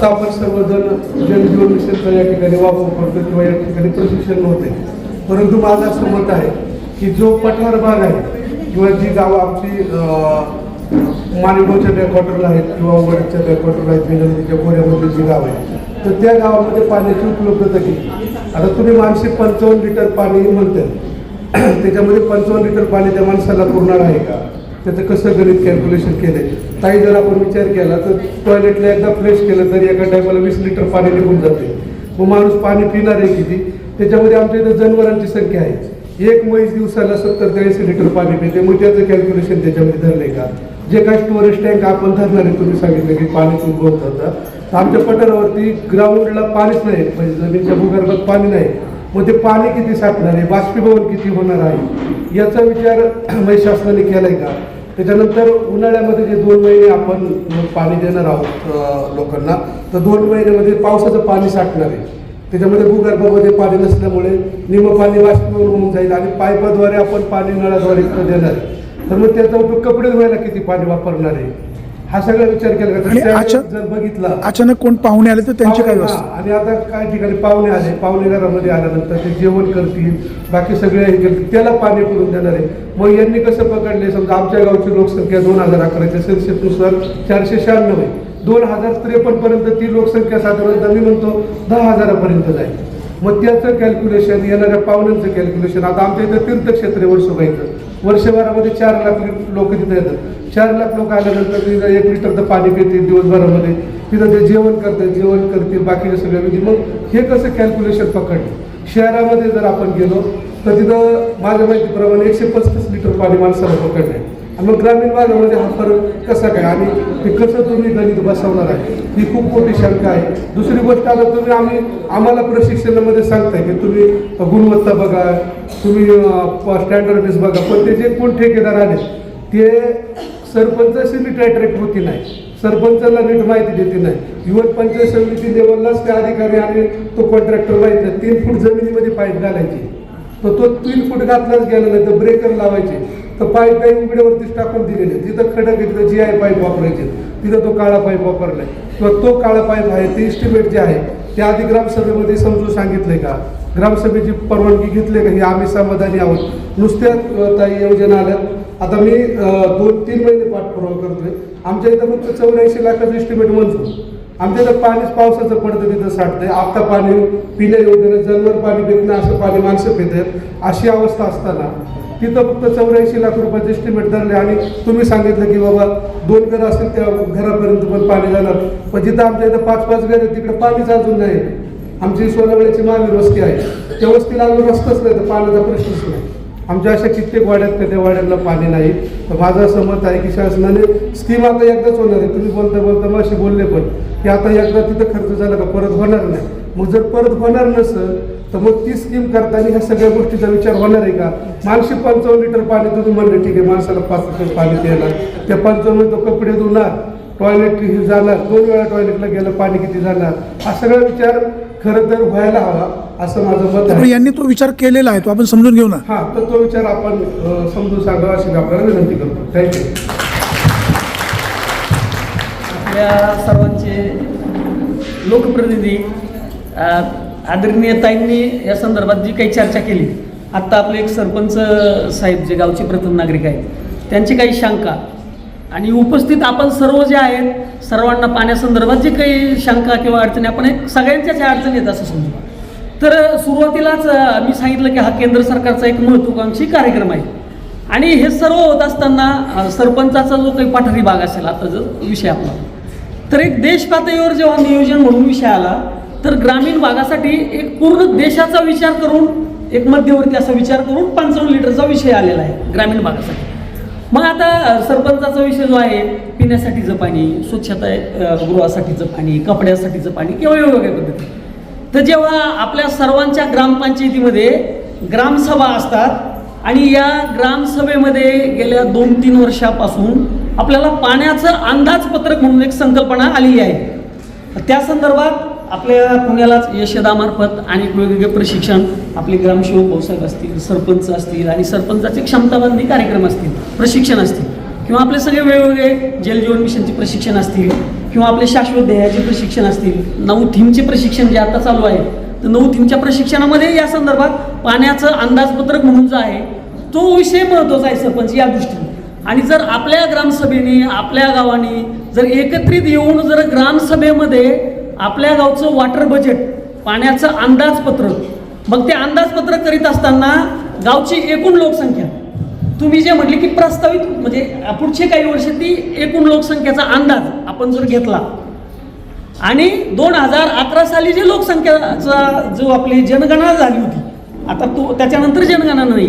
आता आपण सर्वजण जलजीवन मिशनचा या ठिकाणी वापर करतो किंवा या ठिकाणी प्रशिक्षण होते. परंतु माझं असं मत आहे की जो पठार भाग आहे किंवा जी गावं आमची अं, बॅकवॉटरला आहेत किंवा वडच्या बॅकवॉटरला आहेत वेगळ्या खोऱ्यामधली जी गाव आहे तर त्या गावामध्ये पाण्याची उपलब्धता किती? आता तुम्ही माणसे पंचावन्न लिटर पाणी म्हणतात त्याच्यामध्ये पंचावन्न लिटर पाणी त्या माणसाला पुरणार आहे का? त्याचं कसं गणित कॅल्क्युलेशन केलंय? ताई जर आपण विचार केला तर टॉयलेटला एकदा फ्रेश केलं तरी एका टायमाला वीस लिटर पाणी निघून जाते. मग माणूस पाणी पिणार आहे किती? त्याच्यामध्ये आमच्या इथं जनावरांची संख्या आहे. एक म्हैस दिवसाला सत्तर ते ऐंशी लिटर पाणी पिते. मग त्याचं कॅल्क्युलेशन त्याच्यामध्ये धरलंय का? जे काही स्टोरेज टँक आपण धरणार आहे तुम्ही सांगितलं की पाणी उद्भवत होता तर आमच्या पठारावरती ग्राउंडला पाणीच नाही. म्हणजे जमिनीच्या भूगर्भात पाणी नाही. मग ते पाणी किती साठणार आहे? बाष्पीभवन किती होणार आहे? याचा विचार म्हणजे शासनाने केलाय का? त्याच्यानंतर उन्हाळ्यामध्ये जे दोन महिने आपण पाणी देणार आहोत लोकांना तर दोन महिन्यामध्ये पावसाचं पाणी साठणार आहे. त्याच्यामध्ये भूगर्भामध्ये पाणी नसल्यामुळे निम पाणी बाष्पीभवन होऊन जाईल आणि पाईपाद्वारे आपण पाणी नळाद्वारे देणार आहे. तर मग त्याचा उपयोग कपडे धुवायला किती पाणी वापरणार आहे? हा सगळा विचार केला का जर बघितला. अचानक कोण पाहुणे आले तर त्यांची काय आणि आता काही ठिकाणी पाहुणे आले पाहुणे घरामध्ये आल्यानंतर ते जेवण करतील बाकी सगळे हे करतील त्याला पाणी पुरून देणार आहे. मग यांनी कसं पकडले? समजा आमच्या गावची लोकसंख्या दोन हजार अकराच्या सेन्सेसनुसार चारशे शहाण्णव आहे. दोन हजार त्रेपन्न पर्यंत ती लोकसंख्या साधारणतः मी म्हणतो दहा हजारापर्यंत जाईल. मग त्याचं कॅल्क्युलेशन येणाऱ्या पाहुण्यांचं कॅल्क्युलेशन आता आमच्या इथं तीर्थक्षेत्र आहे वर्सोबाईचं. वर्षभरामध्ये चार लाख लोक तिथे येतात. चार लाख लोक आल्यानंतर तिथं एक लिटर तर पाणी पितील दिवसभरामध्ये. तिथं ते जेवण करतात जेवण करतील बाकीचे सगळ्या म्हणजे मग हे कसं कॅल्क्युलेशन पकडलं? शहरामध्ये जर आपण गेलो तर तिथं माझ्या माहितीप्रमाणे एकशे पस्तीस लिटर पाणी माणसाला पकडलं आहे आणि मग ग्रामीण भागामध्ये हा फरक कसा काय? आणि ते कसं तुम्ही गणित बसवणार आहे? ही खूप मोठी शंका आहे. दुसरी गोष्ट आता तुम्ही आम्ही आम्हाला प्रशिक्षणामध्ये सांगताय की तुम्ही गुणवत्ता बघा तुम्ही स्टँडर्ड बघा पण ते जे कोण ठेकेदार आले ते सरपंचाशी नीट अट्रॅक्ट होती नाही. सरपंचाला नीट माहिती देते नाही. इव्हन पंचायत समिती लेवललाच त्या अधिकारी आणि तो कॉन्ट्रॅक्टर माहिती तीन फूट जमिनीमध्ये पाईप घालायची. तर तो तीन फूट घातलाच गेला नाही तर ब्रेकर लावायचे. तर पाईप काही उघड्यावरतीच टाकून दिलेले. जिथं खडक आहे तिथं जी आय पाईप वापरायचे. तिथं तो काळा पाईप वापरलाय. किंवा तो काळा पाईप आहे ते इस्टिमेट जे आहे ते आधी ग्रामसभेमध्ये समजून सांगितलंय का? ग्रामसभेची परवानगी घेतली का? हे आम्ही समाधानी आहोत. नुसत्या ताई योजना आल्यात. आता मी दोन तीन महिने पाठपुरावा करतोय. आमच्या इथं फक्त चौऱ्याऐंशी लाखाचं इस्टिमेट म्हणतो आमच्या इथं पाणीच पावसाचं पडतं तिथं साठतंय. आता पाणी पिण्या योग्य जनावर पाणी पिकणं असं पाणी माणसं पित आहेत अशी अवस्था असताना तिथं फक्त चौऱ्याऐंशी लाख रुपयाचे एस्टिमेट धरले आणि तुम्ही सांगितलं की बाबा दोन घरं असतील त्या घरापर्यंत पण पाणी जाणार. पण जिथं आमच्या इथं पाच पाच घर आहेत तिकडे पाणीच अजून नाही. आमची सोनावळ्याची महावीर वस्ती आहे. त्या वस्तीला अजून रस्ताच नाही तर पाण्याचा प्रश्नच नाही. आमच्या अशा कित्येक वाड्यात त्या वाड्यांना पाणी नाही. तर माझं असं मत आहे की शासनाने स्कीम आता एकदाच होणार आहे. तुम्ही बोलता बोलता माशी बोलले पण की आता एकदा तिथं खर्च झाला का परत होणार नाही. मग जर परत होणार नसेल तर मग ती स्कीम करताना ह्या सगळ्या गोष्टीचा विचार होणार आहे का? माणसे पंचावन्न लिटर पाणी तुम्ही म्हणले ठीक आहे माणसाला पाच लिटर पाणी द्यायला. त्या पंचावन्न तो कपडे धुणार टॉयलेट हे जाणार दोन वेळा टॉयलेटला गेलं पाणी किती जाणार हा सगळा विचार खरं तर व्हायला हवा असं माझं मत पण आहे यांनी तो विचार केलेला आहे तो आपण समजून घेऊ ना. हा तर तो विचार आपण अ, समजून सांगावा अशी मी आपल्याला विनंती करतो. थँक्यू आपल्या सर्वांचे लोकप्रतिनिधी अ, आदरणीय ताईंनी या संदर्भात जी काही चर्चा केली आत्ता आपले एक सरपंच साहेब जे गावचे प्रथम नागरिक आहेत त्यांची काही शंका. आणि उपस्थित आपण सर्व जे आहेत सर्वांना पाण्यासंदर्भात जी काही शंका किंवा अडचणी आपण एक सगळ्यांच्याच अडचणी आहेत असं समजू तर सुरुवातीलाच मी सांगितलं की हा केंद्र सरकारचा एक महत्त्वाकांक्षी कार्यक्रम आहे. आणि हे सर्व होत असताना सरपंचाचा जो काही पठारी भाग असेल आता जो विषय आपला तर एक देश पातळीवर जेव्हा नियोजन म्हणून विषय आला तर ग्रामीण भागासाठी एक पूर्ण देशाचा विचार करून एक मध्यवर्ती असा विचार करून पंचावन्न लिटरचा विषय आलेला आहे ग्रामीण भागासाठी. मग आता सरपंचाचा विषय जो आहे पिण्यासाठीचं पाणी स्वच्छता गृहासाठीचं पाणी कपड्यासाठीचं पाणी किंवा वेगवेगळ्या पद्धती. तर जेव्हा आपल्या सर्वांच्या ग्रामपंचायतीमध्ये ग्रामसभा असतात आणि या ग्रामसभेमध्ये गेल्या दोन तीन वर्षापासून आपल्याला पाण्याचं अंदाजपत्रक म्हणून एक संकल्पना आली आहे. त्या संदर्भात आपल्या पुण्यालाच यशदामार्फत आणि वेगवेगळे प्रशिक्षण आपले ग्रामसेवक भाऊसाहेब असतील सरपंच असतील आणि सरपंचाचे क्षमताबंदी कार्यक्रम असतील. प्रशिक्षण असतील किंवा आपले सगळे वेगवेगळे जलजीवन मिशनचे प्रशिक्षण असतील किंवा आपले शाश्वत ध्येयाचे प्रशिक्षण असतील नऊ थीमचे प्रशिक्षण जे आता चालू आहे तर नऊ थीमच्या प्रशिक्षणामध्ये या संदर्भात पाण्याचं अंदाजपत्रक म्हणून जो आहे तो विषय महत्त्वाचा आहे सरपंच या दृष्टीने. आणि जर आपल्या ग्रामसभेने आपल्या गावाने जर एकत्रित येऊन जर ग्रामसभेमध्ये आपल्या गावचं वॉटर बजेट पाण्याचं अंदाजपत्रक मग ते अंदाजपत्रक करीत असताना गावची एकूण लोकसंख्या तुम्ही जे म्हटले की प्रस्तावित म्हणजे पुढचे काही वर्ष ती एकूण लोकसंख्येचा अंदाज आपण जर घेतला आणि दोन हजार अकरा साली जी लोकसंख्याचा जो आपली जनगणना झाली होती आता तो त्याच्यानंतर जनगणना नाही.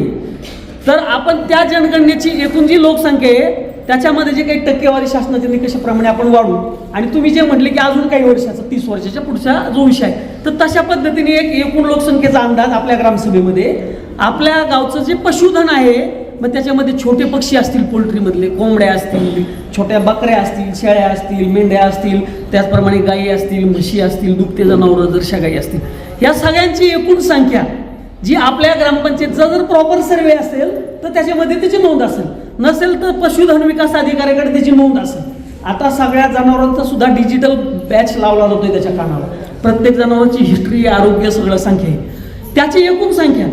तर आपण त्या जनगणनेची एकूण जी लोकसंख्या आहे त्याच्यामध्ये जे काही टक्केवारी शासनाच्या निकषाप्रमाणे आपण वाढू आणि तुम्ही जे म्हटले की अजून काही वर्षाचा तीस वर्षाच्या पुढचा जो विषय आहे तर तशा पद्धतीने एक एकूण लोकसंख्येचा अंदाज आपल्या ग्रामसभेमध्ये आपल्या गावचं जे पशुधन आहे मग त्याच्यामध्ये छोटे पक्षी असतील पोल्ट्रीमधले कोंबड्या असतील छोट्या बकऱ्या असतील शेळ्या असतील मेंढ्या असतील त्याचप्रमाणे गायी असतील म्हशी असतील दुभते जनावरं जरशा गायी असतील. या सगळ्यांची एकूण संख्या जी आपल्या ग्रामपंचायतचा जर प्रॉपर सर्वे असेल तर त्याच्यामध्ये त्याची नोंद असेल. नसेल तर पशुधन विकास अधिकाऱ्याकडे त्याची नोंद असेल. आता सगळ्या जनावरांचा सुद्धा डिजिटल बॅच लावला जातोय त्याच्या कानावर. प्रत्येक जनावरांची हिस्ट्री आरोग्य सगळं संख्या आहे. त्याची एकूण संख्या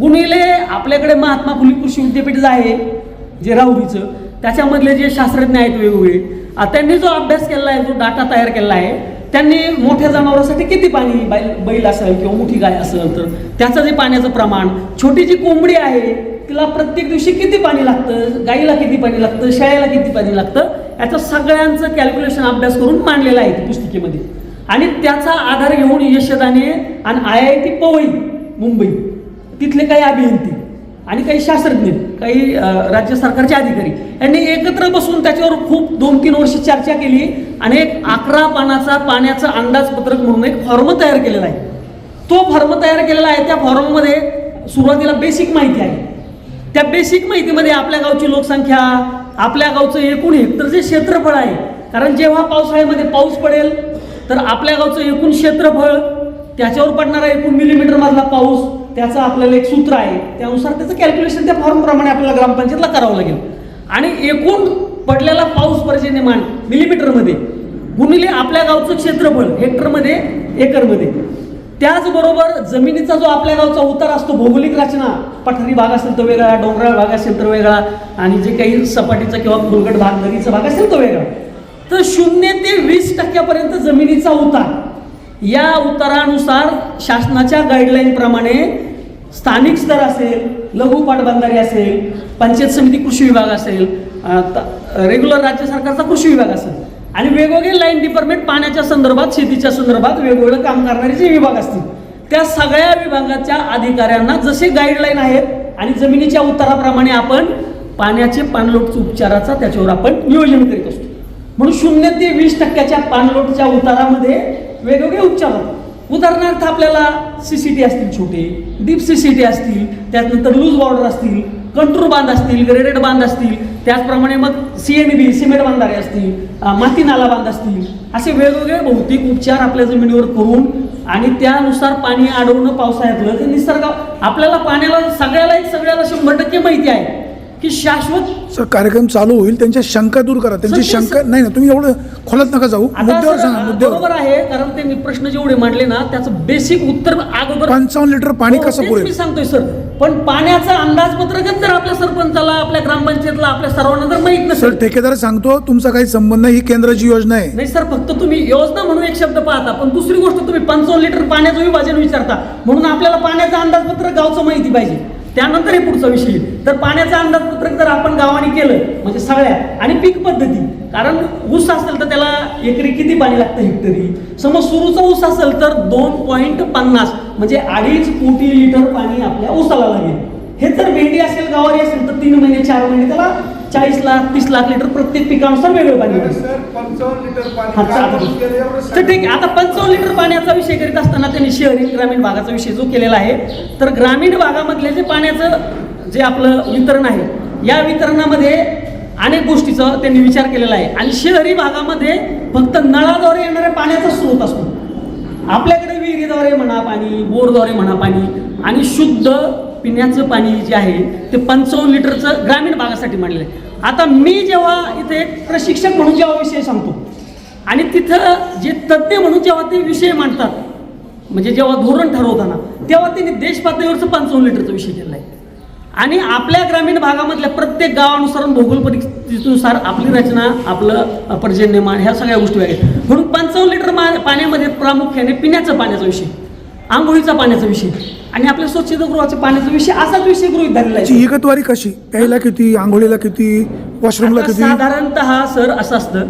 गुणिले आपल्याकडे महात्मा फुले कृषी विद्यापीठ जे आहे जे राहुरीचं त्याच्यामधले जे शास्त्रज्ञ आहेत वेगवेगळे त्यांनी जो अभ्यास केला आहे जो डाटा तयार केला आहे त्यांनी मोठ्या जनावरांसाठी किती पाणी बैल बैल असेल किंवा मोठी गाय असेल तर त्याचं जे पाण्याचं प्रमाण छोटी जी कोंबडी आहे तिला प्रत्येक दिवशी किती पाणी लागतं गाईला किती पाणी लागतं शेळ्याला किती पाणी लागतं याचं सगळ्यांचं कॅल्क्युलेशन अभ्यास करून मांडलेलं आहे पुस्तिकेमध्ये. आणि त्याचा आधार घेऊन यशदाने आणि I I T Powai Mumbai तिथले काही अभियंते आणि काही शास्त्रज्ञ काही राज्य सरकारचे अधिकारी यांनी एकत्र बसून त्याच्यावर खूप दोन तीन वर्ष चर्चा केली आणि एक अकरा पानाचा पाण्याचा अंदाजपत्रक म्हणून एक फॉर्म तयार केलेला आहे. तो फॉर्म तयार केलेला आहे त्या फॉर्ममध्ये सुरुवातीला बेसिक माहिती आहे. त्या बेसिक माहितीमध्ये आपल्या गावची लोकसंख्या आपल्या गावचं एकूण हेक्टर जे क्षेत्रफळ आहे. कारण जेव्हा पावसाळ्यामध्ये पाऊस पडेल तर आपल्या गावचं एकूण क्षेत्रफळ त्याच्यावर पडणारा एकूण मिलीमीटर मधला पाऊस. त्याचं आपल्याला एक सूत्र आहे. त्यानुसार त्याचं कॅल्क्युलेशन त्या फॉर्मप्रमाणे आपल्याला ग्रामपंचायतला करावं लागेल. आणि एकूण पडलेला पाऊस पर्जन्यमान मिलीमीटरमध्ये गुणिले आपल्या गावचं क्षेत्रफळ हेक्टरमध्ये एकरमध्ये. त्याचबरोबर जमिनीचा जो आपल्या गावचा उतार असतो भौगोलिक रचना पठारी भाग असेल तर वेगळा डोंगराळ भाग असेल तर वेगळा आणि जे काही सपाटीचा किंवा फुलगट भाग नदीचा भाग असेल तो वेगळा. तर शून्य ते वीस टक्क्यापर्यंत जमिनीचा उतार या उत्तरानुसार शासनाच्या गाईडलाईनप्रमाणे स्थानिक स्तर असेल लघु पाटबंधारे असेल पंचायत समिती कृषी विभाग असेल रेग्युलर राज्य सरकारचा कृषी विभाग असेल. आणि वेगवेगळे लाईन डिपार्टमेंट पाण्याच्या संदर्भात शेतीच्या संदर्भात वेगवेगळं काम करणारे जे विभाग असतील त्या सगळ्या विभागाच्या अधिकाऱ्यांना जसे गाईडलाईन आहेत आणि जमिनीच्या उताराप्रमाणे आपण पाण्याचे पाणलोट उपचाराचा त्याच्यावर आपण नियोजन करीत असतो. म्हणून शून्य ते वीस टक्क्याच्या पाणलोटच्या उतारामध्ये वेगवेगळे उपचार. होतात उदाहरणार्थ आपल्याला सी सी टी असतील छोटे डीप टी असतील त्यानंतर लूज बॉर्डर असतील कंट्रोल बांध असतील ग्रेडेड बांध असतील त्याचप्रमाणे मग सी एन बी सिमेंट बांधारे असतील माती नाला बांध असतील असे वेगवेगळे भौतिक उपचार आपल्या जमिनीवर करून आणि त्यानुसार पाणी अडवणं पावसाळ्यातलं ते निसर्ग. आपल्याला पाण्याला सगळ्याला एक सगळ्याला शंभर टक्के माहिती आहे. की शाश्वत सर कार्यक्रम चालू होईल त्यांच्या शंका दूर करा. त्यांची सर, ते शंका नाही ना तुम्ही एवढं खोलात नका जाऊ. आता मुद्द्यावर सर, सांगा बरोबर मुद्द्यावर आहे कारण त्यांनी प्रश्न जेवढे मांडले ना त्याचं बेसिक उत्तर अगोदर पंचावन्न लिटर पाणी हो, कसं तेच मी पुरेल सांगतोय सर. पण पाण्याचं अंदाजपत्रकच जर आपल्या सरपंचाला आपल्या ग्रामपंचायतला आपल्या सर्वांना जर माहीत सर नसेल ठेकेदार सांगतो तुमचा काही संबंध नाही ही केंद्राची योजना आहे. नाही सर फक्त तुम्ही योजना म्हणून एक शब्द पाहता पण दुसरी गोष्ट तुम्ही पंचावन्न लिटर पाण्याचं विभाजन विचारता. म्हणून आपल्याला पाण्याचं अंदाजपत्रक गावचं माहिती पाहिजे. त्यानंतर हे पुढचा विषय येईल. तर पाण्याचं अंदाजपत्रक जर आपण गावाने केलं म्हणजे सगळ्या आणि पीक पद्धती कारण ऊस असेल तर त्याला एकरी किती पाणी लागतं हेक्टरी समज सुरूचा ऊस असेल तर दोन पॉईंट पन्नास म्हणजे अडीच कोटी लिटर पाणी आपल्या ऊसाला लागेल हे जर भेंडी असेल गावारी असेल तर तीन महिने चार महिने त्याला चाळीस लाख तीस लाख लिटर प्रत्येक पिकानुसार वेगळं पाणी तर ठीक आहे आता पंचावन्न लिटर पाण्याचा विषय करीत असताना त्यांनी शहरी ग्रामीण भागाचा विषय जो केलेला आहे तर ग्रामीण भागामधले जे पाण्याचं जे आपलं वितरण आहे या वितरणामध्ये अनेक गोष्टीचा त्यांनी विचार केलेला आहे. आणि शहरी भागामध्ये फक्त नळाद्वारे येणाऱ्या पाण्याचा स्रोत असतो. आपल्याकडे विहिरीद्वारे म्हणा पाणी बोरद्वारे म्हणा पाणी आणि शुद्ध पिण्याचं पाणी जे आहे ते पंचावन्न लिटरचं ग्रामीण भागासाठी मांडलेलं आहे. आता मी जेव्हा इथे एक प्रशिक्षक म्हणून जेव्हा विषय सांगतो आणि तिथं जे तज्ज्ञ म्हणून जेव्हा ते विषय मांडतात म्हणजे जेव्हा धोरण ठरवताना तेव्हा त्यांनी देश पातळीवरचं पंचावन्न लिटरचा विषय केला आहे. आणि आपल्या ग्रामीण भागामधल्या प्रत्येक गावानुसार भूगोल भौगोल परिस्थितीनुसार आपली रचना आपलं पर्जन्यमान ह्या सगळ्या गोष्टी आहेत. म्हणून पंचावन्न लिटर मा- पाण्यामध्ये प्रामुख्याने पिण्याचा पाण्याचा विषय. आंघोळीचा पाण्याचा विषय. आणि आपल्या स्वच्छतागृहाच्या पाण्याचा विषय असाच विषय गृहीत धरलेला त्याची आहे विगतवारी कशी? प्यायला किती? आंघोळीला किती? वॉशरूमला आता किती? साधारणतः सर असं असतं.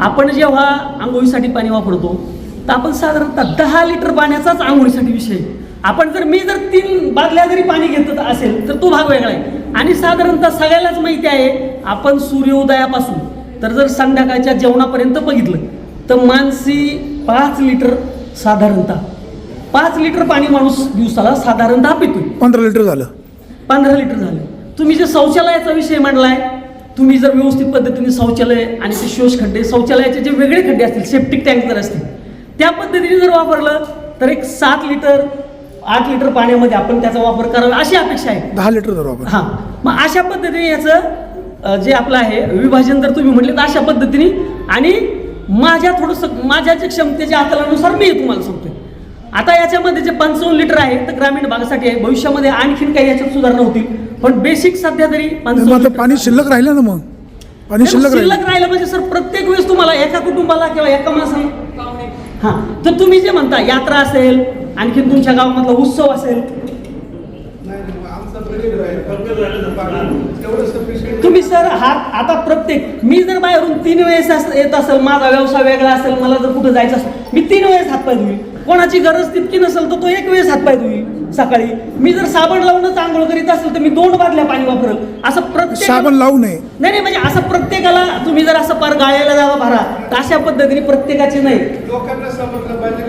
आपण जेव्हा आंघोळीसाठी पाणी वापरतो तर आपण साधारणतः दहा लिटर पाण्याचाच आंघोळीसाठी विषय. आहे. आपण जर मी जर तीन बादल्या जरी पाणी घेत असेल तर तो भाग वेगळा आहे. आणि साधारणतः सगळ्यालाच माहिती आहे आपण सूर्योदयापासून तर जर संध्याकाळच्या जेवणापर्यंत बघितलं तर मानसी पाच लिटर साधारणतः. पाच लिटर पाणी माणूस दिवसाला साधारणतः पितोय. पंधरा लिटर झालं. पंधरा लिटर झालं. तुम्ही जे शौचालयाचा विषय मांडलाय तुम्ही जर व्यवस्थित पद्धतीने शौचालय आणि ते शोष खड्डे शौचालयाचे जे वेगळे खड्डे असतील सेप्टिक टँक जर असतील त्या पद्धतीने जर वापरलं तर एक सात लिटर आठ लिटर पाण्यामध्ये आपण त्याचा वापर करावा अशी अपेक्षा आहे. दहा लिटर धरू आपण हां. मग अशा पद्धतीने याचं जे आपलं आहे विभाजन जर तुम्ही म्हटले तर अशा पद्धतीने आणि माझ्या थोडंसं माझ्या जे क्षमतेच्या आकलनानुसार मी तुम्हाला सांगतोय. आता याच्यामध्ये जे पंचावन्न लिटर आहे तर ग्रामीण भागासाठी आहे. भविष्यामध्ये आणखीन काही याच्यात सुधारणा होतील. पण बेसिक सध्या तरी मग 55 आता लिटर- पाणी शिल्लक राहिलं ना मग? पाणी शिल्लक राहिलं. शिल्लक राहिलं म्हणजे सर प्रत्येक वेळेस तुम्हाला एका कुटुंबाला किंवा एका माणसाला हां तर तुम्ही जे म्हणता यात्रा असेल आणखीन तुमच्या गावामधला उत्सव असेल. तुम्ही सर हा आता प्रत्येक मी जर बाहेरून तीन वेळेस येत असेल माझा व्यवसाय वेगळा असेल मला जर कुठं जायचं असेल मी तीन वेळेस हातपाय धुईल कोणाची गरज तितकी नसेल तर तो एक वेळेस हातपाय धुईल सकाळी. मी जर साबण लावूनच आंघोळ करीत असेल तर मी दोन बादल्या पाणी वापरल. असं प्रत्येक साबण लावू नये. नाही नाही म्हणजे असं प्रत्येकाला तुम्ही जर असं पार गाळ्याला जावा भरा तर अशा पद्धतीने प्रत्येकाची नाही. लोकांना समजलं पाहिजे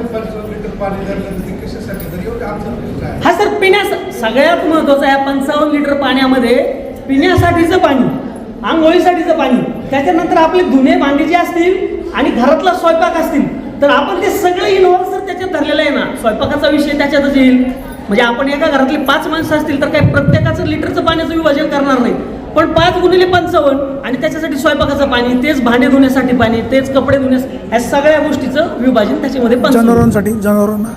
हा सर पिण्यास सगळ्यात महत्वाचं आहे पंचावन्न लिटर पाण्यामध्ये पिण्यासाठीचं पाणी आंघोळीसाठीचं पाणी. त्याच्यानंतर आपले धुणे भांडी जे असतील आणि घरातला स्वयंपाक असतील तर आपण ते सगळं इन्व्हॉल्व जर त्याच्यात धरलेलं आहे ना स्वयंपाकाचा विषय त्याच्यातच येईल. म्हणजे आपण एका घरातले पाच माणसं असतील तर काही प्रत्येकाचं लिटरचं पाण्याचं विभाजन करणार नाही. पण पाच गुणिले पंचावन्न आणि त्याच्यासाठी स्वयंपाकाचं पाणी तेच भांडे धुण्यासाठी पाणी तेच कपडे धुण्यासाठी ह्या सगळ्या गोष्टीचं विभाजन त्याच्यामध्ये जनावरांसाठी जनावरांना.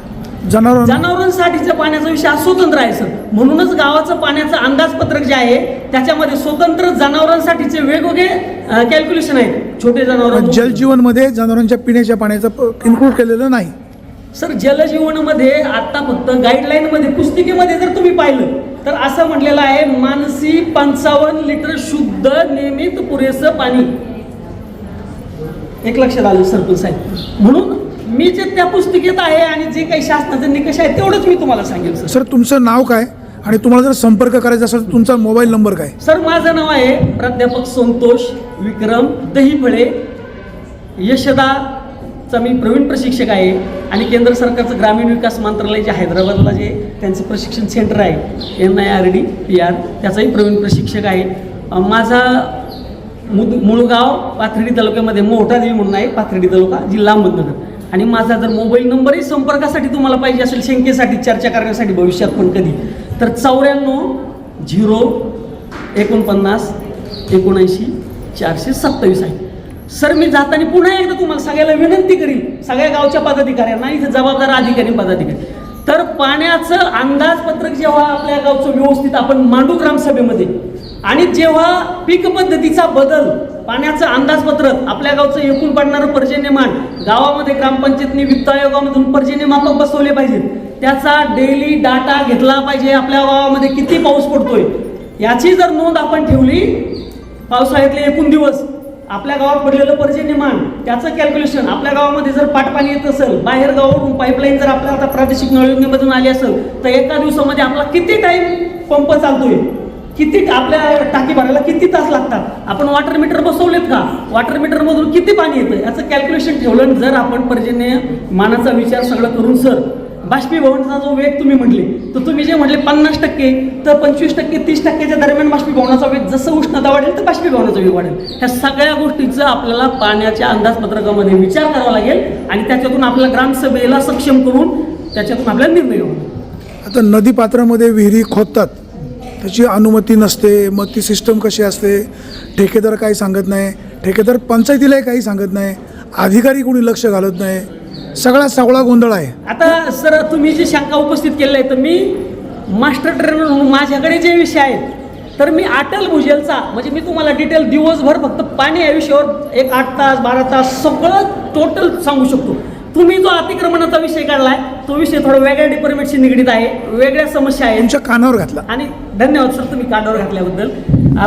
जनावरांना जनावरांसाठीचा पाण्याचा विषय हा स्वतंत्र आहे सर. म्हणूनच गावाचं पाण्याचं अंदाजपत्रक जे आहे त्याच्यामध्ये स्वतंत्र जनावरांसाठीचे वेगवेगळे कॅल्क्युलेशन आहेत. छोटे जनावर जलजीवनमध्ये जनावरांच्या पिण्याच्या पाण्याचं इन्क्लूड केलेलं नाही. सर जलजीवनमध्ये आता फक्त गाईडलाईन मध्ये पुस्तिकेमध्ये जर तुम्ही पाहिलं तर असं म्हटलेलं आहे मानसी पंचावन्न लिटर शुद्ध नियमित पुरेसं पाणी. एक लक्षात आलं सरपंच साहेब. म्हणून मी जे त्या पुस्तिकेत आहे आणि जे काही शासनाचे निकष आहे तेवढंच मी तुम्हाला सांगेल सर. सर तुमचं नाव काय? आणि तुम्हाला जर संपर्क करायचा असेल तर तुमचा मोबाईल नंबर काय? सर माझं नाव आहे प्राध्यापक संतोष विक्रम दहीफळे. यशदाचा मी प्रवीण प्रशिक्षक आहे आणि केंद्र सरकारचं ग्रामीण विकास मंत्रालय जे हैदराबादला जे त्यांचं प्रशिक्षण सेंटर आहे N I R D P R त्याचाही प्रवीण प्रशिक्षक आहे. माझा मुद मुळगाव पाथर्डी तालुक्यामध्ये मोठादेवी म्हणून आहे पाथर्डी तालुका जिल्हा अहमदनगर. आणि माझा जर मोबाईल नंबरही संपर्कासाठी तुम्हाला पाहिजे असेल शंकेसाठी चर्चा करण्यासाठी भविष्यात पण कधी तर चौऱ्याण्णव झिरो एकोणपन्नास एकोणऐंशी चारशे सत्तावीस आहे. सर मी जाताना पुन्हा एकदा तुम्हाला सगळ्याला विनंती करील सगळ्या गावच्या पदाधिकाऱ्यांना इथे जबाबदार अधिकारी पदाधिकारी. तर पाण्याचं अंदाजपत्रक जेव्हा आपल्या गावचं व्यवस्थित आपण मांडू ग्रामसभेमध्ये आणि जेव्हा पीक पद्धतीचा बदल पाण्याचं अंदाजपत्रक आपल्या गावचं एकूण पडणारं पर्जन्यमान गावामध्ये ग्रामपंचायतने वित्त आयोगामधून पर्जन्यमापक बसवले पाहिजेत. त्याचा डेली डाटा घेतला पाहिजे आपल्या गावामध्ये किती पाऊस पडतोय. याची जर नोंद आपण ठेवली पावसाळ्यातले एकूण दिवस आपल्या गावात पडलेलं पर्जन्यमान त्याचं कॅल्क्युलेशन आपल्या गावामध्ये जर पाटपाणी येत असेल बाहेर गावावरून पाईपलाईन जर आपल्या आता प्रादेशिक नळ योजनेमधून आली असेल तर एका दिवसामध्ये आपला किती टाईम पंप चालतोय? किती आपल्या टाकी भरायला किती तास लागतात? आपण वॉटर मीटर बसवलेत का? वॉटर मीटरमधून किती पाणी येतं याचं कॅल्क्युलेशन ठेवलं जर आपण पर्जन्य मानाचा विचार सगळं करून सर बाष्पीभवनाचा जो वेग तुम्ही म्हटले तर तुम्ही जे म्हटले पन्नास टक्के तर पंचवीस टक्के तीस टक्क्याच्या दरम्यान बाष्पीभवनाचा वेग जसं उष्णता वाढेल तर बाष्पीभवनाचा वेग वाढेल. ह्या सगळ्या गोष्टीचं आपल्याला पाण्याच्या अंदाजपत्रकामध्ये विचार करावा लागेल आणि त्याच्यातून आपल्या ग्रामसभेला सक्षम करून त्याच्यातून आपल्याला निर्णय घ्यावा आता नदी पात्रामध्ये विहिरी खोदतात. त्याची अनुमती नसते मग ती सिस्टम कशी असते? ठेकेदार काही सांगत नाही. ठेकेदार पंचायतीलाही काही सांगत नाही. अधिकारी कोणी लक्ष घालत नाही. सगळा सगळा गोंधळ आहे. आता सर तुम्ही जी शंका उपस्थित केलेली आहे तर मी मास्टर ट्रेनर म्हणून माझ्याकडे जे विषय आहेत तर मी अटल भुजलचा म्हणजे मी तुम्हाला डिटेल दिवसभर फक्त पाणी या विषयावर एक आठ तास बारा तास सगळं टोटल सांगू शकतो. तुम्ही जो अतिक्रमणाचा विषय काढलाय तो विषय थोडा वेगळ्या डिपार्टमेंटशी निगडीत आहे वेगळ्या समस्या आहेत. तुमच्या कानावर घातला. आणि धन्यवाद सर तुम्ही कांडावर घातल्याबद्दल.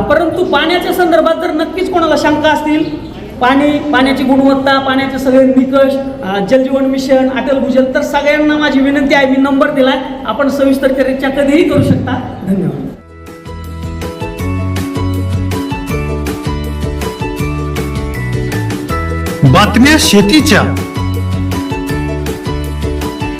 परंतु पाण्याच्या संदर्भात जर नक्कीच कोणाला शंका असतील पाणी पाण्याची गुणवत्ता पाण्याचे सगळे निकष जलजीवन मिशन अटल भूजल तर सगळ्यांना माझी विनंती आहे मी नंबर दिलाय आपण सविस्तर चर्चा कधीही करू शकता. धन्यवाद. बातम्या शेतीच्या.